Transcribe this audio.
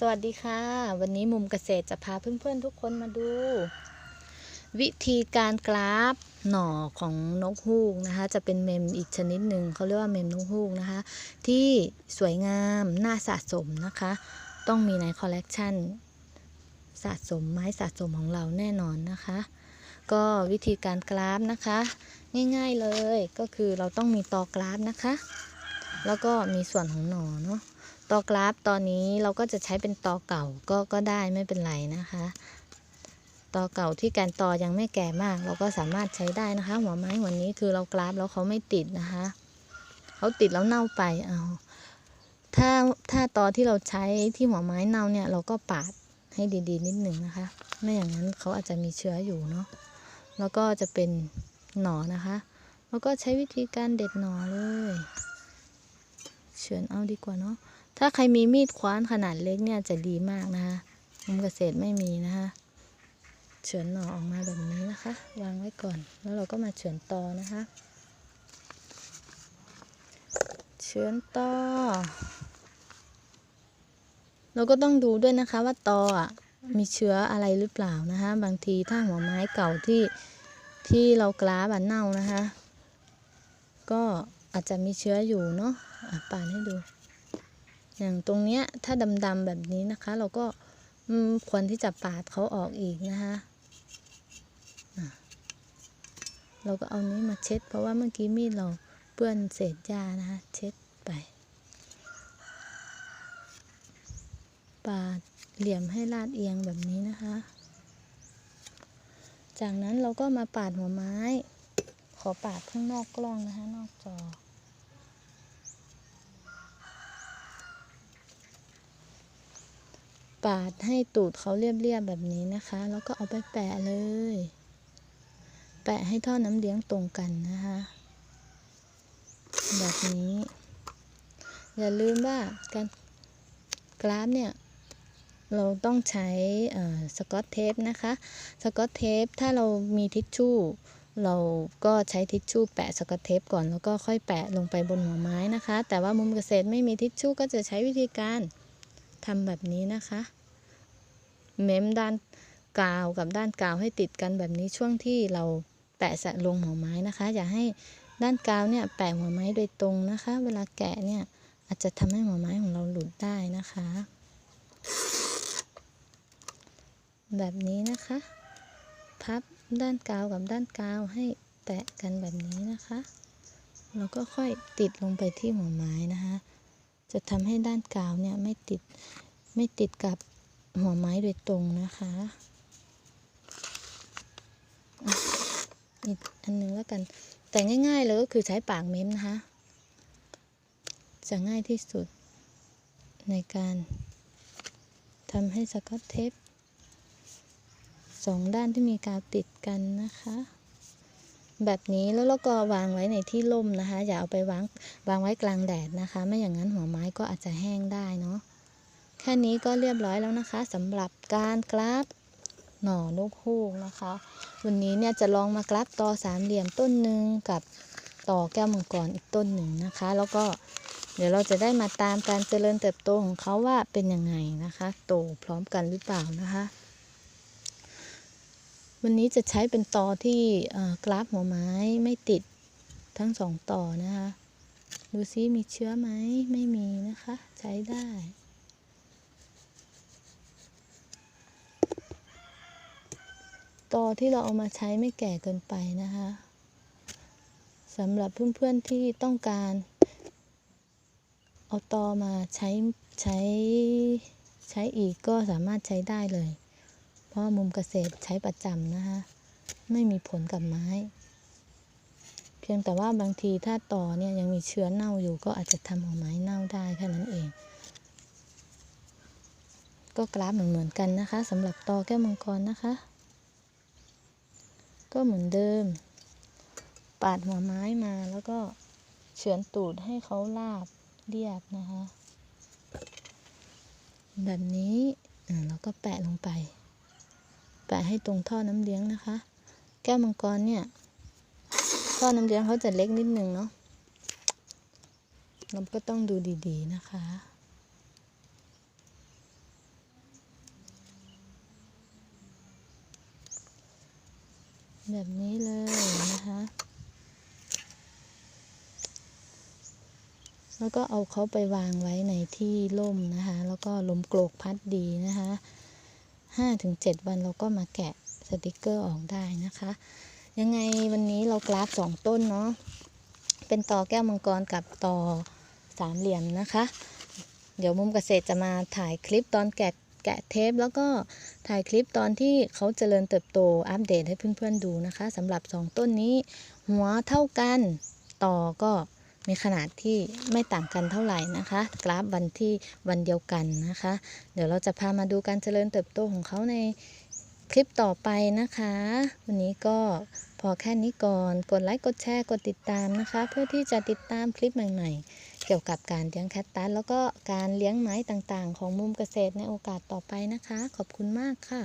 สวัสดีค่ะ วันนี้มุมเกษตรจะพาเพื่อนๆทุกคนมาดู วิธีการกราฟหน่อของนกฮูกนะคะ จะเป็นเมมอีกชนิดหนึ่งเขาเรียกว่าเมมนกฮูกนะคะ ที่สวยงามน่าสะสมนะคะ ต้องมีในคอลเลกชันสะสมไม้สะสมของเราแน่นอนนะคะ ก็วิธีการกราฟนะคะ ง่ายๆเลยก็คือเราต้องมีตอกราฟนะคะ แล้วก็มีส่วนของหน่อเนาะ ตอกราฟตอนนี้เราก็จะใช้เป็นตอเก่าก็ก็ได้ไม่เป็นไรนะคะตอเก่าที่การตอยังไม่แก่มาก เราก็สามารถใช้ได้นะคะ หัวไม้หัวนี้คือเรากราฟแล้วเขาไม่ติดนะคะเขาติดแล้วเน่าไปเอาถ้าถ้าตอที่เราใช้ที่หัวไม้เน่าเนี่ยเราก็ปาดให้ดีๆ นิดหนึ่งนะคะ ไม่อย่างนั้นเขาอาจจะมีเชื้ออยู่เนาะแล้วก็จะเป็นหนอนะคะ แล้วก็ใช้วิธีการเด็ดหนอเลย เฉือนเอาดีกว่าเนาะถ้าใครมีมีดคว้านขนาดเล็กเนี่ยจะดีมากนะคะมุมเกษตรไม่มีนะคะเฉือนหน่อออกมาแบบนี้นะคะ วางไว้ก่อน แล้วเราก็มาเฉือนตอนะคะ เฉือนตอเราก็ต้องดูด้วยนะคะว่าตออะมีเชื้ออะไรหรือเปล่านะคะ บางทีถ้าหัวไม้เก่าที่ที่เรากราบอะเน่านะคะ ก็อาจจะมีเชื้ออยู่เนาะ ปาดให้ดู อย่างตรงเนี้ยถ้าดำๆแบบนี้นะคะ เราก็ควรที่จะปาดเขาออกอีกนะคะเราก็เอานี้มาเช็ด เพราะว่าเมื่อกี้มีดเราเปื้อนเศษหญ้านะคะเช็ดไป ปาดเหลี่ยมให้ลาดเอียงแบบนี้นะคะ จากนั้นเราก็มาปาดหัวไม้ ขอปาดข้างนอกกล้องนะคะ นอกจอ ปาดให้ตูดเขาเรียบๆแบบนี้นะคะ แล้วก็เอาไปแปะเลย แปะให้ท่อน้ำเลี้ยงตรงกันนะคะ แบบนี้ อย่าลืมว่าการกราฟเนี่ยเราต้องใช้สกอตเทปนะคะ สกอตเทปถ้าเรามีทิชชู่ เราก็ใช้ทิชชู่แปะสกอตเทปก่อนแล้วก็ค่อยแปะลงไปบนหัวไม้นะคะ แต่ว่ามุมเกษตรไม่มีทิชชู่ก็จะใช้วิธีการ ทำแบบนี้นะคะเม้มด้านกาวกับด้านกาวให้ติดกันแบบนี้ช่วงที่เราแปะสะลงหัวไม้นะคะ อย่าให้ด้านกาวเนี่ยแปะหัวไม้โดยตรงนะคะ เวลาแกะเนี่ยอาจจะทำให้หัวไม้ของเราหลุดได้นะคะ แบบนี้นะคะ พับด้านกาวกับด้านกาวให้แตะกันแบบนี้นะคะ แล้วก็ค่อยติดลงไปที่หัวไม้นะคะ จะทำให้ด้านกาวเนี่ยไม่ติดไม่ติดกับหัวไม้โดยตรงนะคะ อีกอันหนึ่งแล้วกัน แต่ง่ายๆเลยก็คือใช้ปากเม้มนะคะ จะง่ายที่สุดในการทำให้สกอตเทปสองด้านที่มีกาวติดกันนะคะ แบบนี้แล้วเราก็วางไว้ในที่ร่มนะคะ อย่าเอาไปวางวางไว้กลางแดดนะคะ ไม่อย่างนั้นหัวไม้ก็อาจจะแห้งได้เนาะแค่นี้ก็เรียบร้อยแล้วนะคะสำหรับการกราฟหน่อนกฮูกนะคะ วันนี้เนี่ยจะลองมากราฟต่อสามเหลี่ยมต้นหนึ่งกับต่อแก้วมังกรอีกต้นหนึ่งนะคะ แล้วก็เดี๋ยวเราจะได้มาตามการเจริญเติบโตของเขาว่าเป็นยังไงนะคะ โตพร้อมกันหรือเปล่านะคะ วันนี้จะใช้เป็นตอที่กราฟหัวไม้ไม่ติดทั้งสองต่อนะคะ ดูซิมีเชื้อไหมไม่มีนะคะ ใช้ได้ตอที่เราเอามาใช้ไม่แก่เกินไปนะคะสำหรับเพื่อนๆที่ต้องการ เอาตอมาใช้ใช้ใช้อีกก็สามารถใช้ได้เลย ราะมุมเกษตรใช้ประจำนะคะไม่มีผลกับไม้ เพียงแต่ว่าบางทีถ้าตอเนี่ยยังมีเชื้อเน่าอยู่ก็อาจจะทำหัวไม้เน่าได้แค่นั้นเอง ก็กราฟเหมือนเหมือนกันนะคะสำหรับตอแก้วมังกรนะคะ ก็เหมือนเดิม ปาดหัวไม้มาแล้วก็เฉือนตูดให้เขาลาบเรียบนะคะ แบบนี้เราก็แปะลงไป ส่ให้ตรงท่อน้ำเลี้ยงนะคะ แก้วมังกรเนี่ย ท่อน้ำเลี้ยงเขาจะเล็กนิดนึงเนาะเราก็ต้องดูดีๆนะคะ แบบนี้เลยนะคะแล้วก็เอาเขาไปวางไว้ในที่ร่มนะคะ แล้วก็ลมโกรกพัดดีนะคะ ห้าถึงเจ็ดวันเราก็มาแกะสติกเกอร์ออกได้นะคะ ยังไงวันนี้เรากราฟสองต้นเนาะเป็นตอแก้วมังกรกับตอสามเหลี่ยมนะคะ เดี๋ยวมุมเกษตรจะมาถ่ายคลิปตอนแกะแกะเทป แล้วก็ถ่ายคลิปตอนที่เขาเจริญเติบโตอัปเดตให้เพื่อนๆดูนะคะสำหรับสองต้นนี้ หัวเท่ากันต่อก็ มีขนาดที่ไม่ต่างกันเท่าไหร่นะคะ กราฟวันที่วันเดียวกันนะคะ เดี๋ยวเราจะพามาดูการเจริญเติบโตของเขาในคลิปต่อไปนะคะ วันนี้ก็พอแค่นี้ก่อนกดไลค์กดแชร์กดติดตามนะคะ เพื่อที่จะติดตามคลิปใหม่ๆ เกี่ยวกับการเลี้ยงแคตตัสแล้วก็การเลี้ยงไม้ต่างๆ ของมุมเกษตรในโอกาสต่อไปนะคะ ขอบคุณมากค่ะ